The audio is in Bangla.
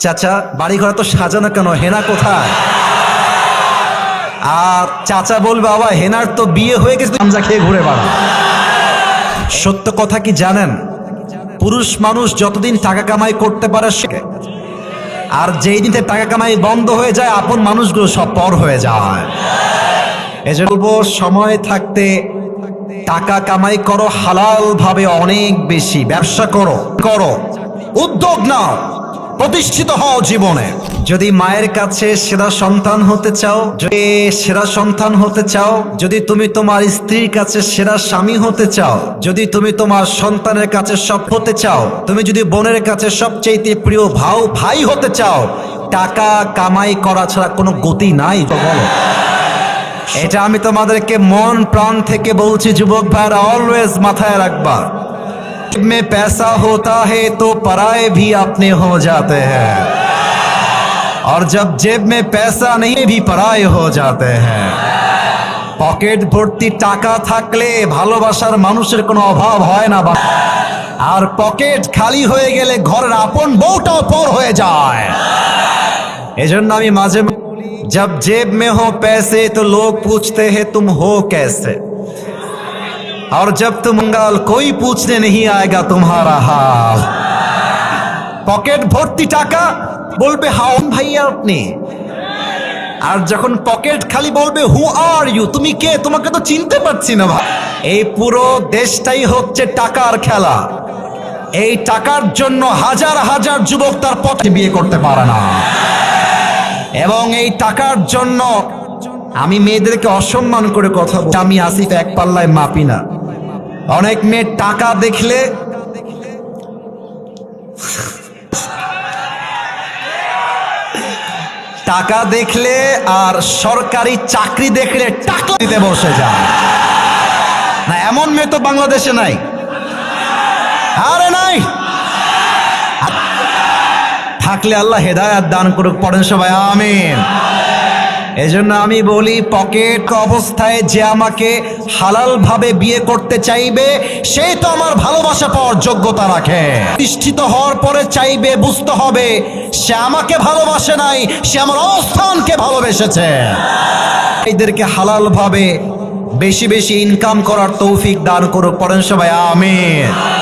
চাচা বাড়ি ঘর তো সাজানো কেন? হেনা কোথায়? আর চাচা বলবে, বাবা, হেনার তো বিয়ে হয়ে গেছে গামজা খেয়ে ঘুরে বেড়া সত্য কথা কি জানেন? পুরুষ মানুষ যতদিন টাকা কামাই করতে পারে, সে- আর যেই দিন টাকা কামাই বন্ধ হয়ে যায়, আপন মানুষগুলো সব পর হয়ে যায়। এজন্য বলব সময় থাকতে টাকা কামাই করো, হালাল ভাবে অনেক বেশি। ব্যবসা করো করো, উদ্যোগ নাও। প্রতিষ্ঠিত হও জীবনে। যদি মায়ের কাছে সেরা সন্তান হতে চাও, যদি সেরা সন্তান হতে চাও, যদি তুমি তোমার স্ত্রীর কাছে সেরা স্বামী হতে চাও, যদি তুমি তোমার সন্তানের কাছে সব হতে চাও, তুমি যদি বোনের কাছে সবচেয়ে প্রিয় ভাও, ভাই হতে চাও, টাকা কামাই করা ছাড়া কোনো গতি নাই বলো। এটা আমি তোমাদেরকে মন, প্রাণ থেকে বলছি, যুবক ভাইরা অলওয়েজ মাথায় রাখবা। में पैसा होता है तो पराए भी अपने हो जाते हैं और जब जेब में पैसा नहीं भी पराए हो जाते हैं পকেট ভর্তি টাকা থাকলে ভালোবাসার মানুষের কোনো অভাব হয় না বা আর পকেট খালি হয়ে গেলে ঘরের আপন বউটাও পর হয়ে যায় এজন্য আমি মাঝে जब जेब में हो पैसे तो लोग पूछते हैं तुम हो कैसे और जब तुम मंगाल कोई पूछने नहीं आएगा तुम्हारा हाल পকেট ভর্তি টাকা বলবে হাউন ভাইয়া আপনি আর যখন পকেট খালি বলবে হু আর ইউ তুমি কে তোমাকে তো চিনতে পারছি না ভাই এই পুরো দেশটাই হচ্ছে টাকার খেলা এই টাকার জন্য হাজার হাজার যুবক তার পথে বিয়ে করতে পারে না এবং এই টাকার জন্য আমি মেয়েদেরকে অসম্মান করে কথা বলি আমি আসিফ এক পাল্লায় মাপি না অনেক মেয়ে টাকা দেখলে টাকা দেখলে আর সরকারি চাকরি দেখলে টাকা দিতে বসে যায়। না, এমন মেয়ে তো বাংলাদেশে নাই। আরে নাই। থাকলে আল্লাহ হেদায়াত দান করুক, পড়েন সবাই, আমিন। এজন্য আমি বলি, পকেট অবস্থায় যে আমাকে হালাল ভাবে বিয়ে করতে চাইবে, সে তো আমার ভালোবাসা পাওয়ার যোগ্যতা রাখে। প্রতিষ্ঠিত হওয়ার পরে চাইবে, বুঝতে হবে, সে আমাকে ভালোবাসে নাই, সে আমার অবস্থানকে ভালোবেসেছে। এদেরকে হালাল ভাবে বেশি বেশি ইনকাম করার তৌফিক দান করুক, পড়েন সবাই, আমিন।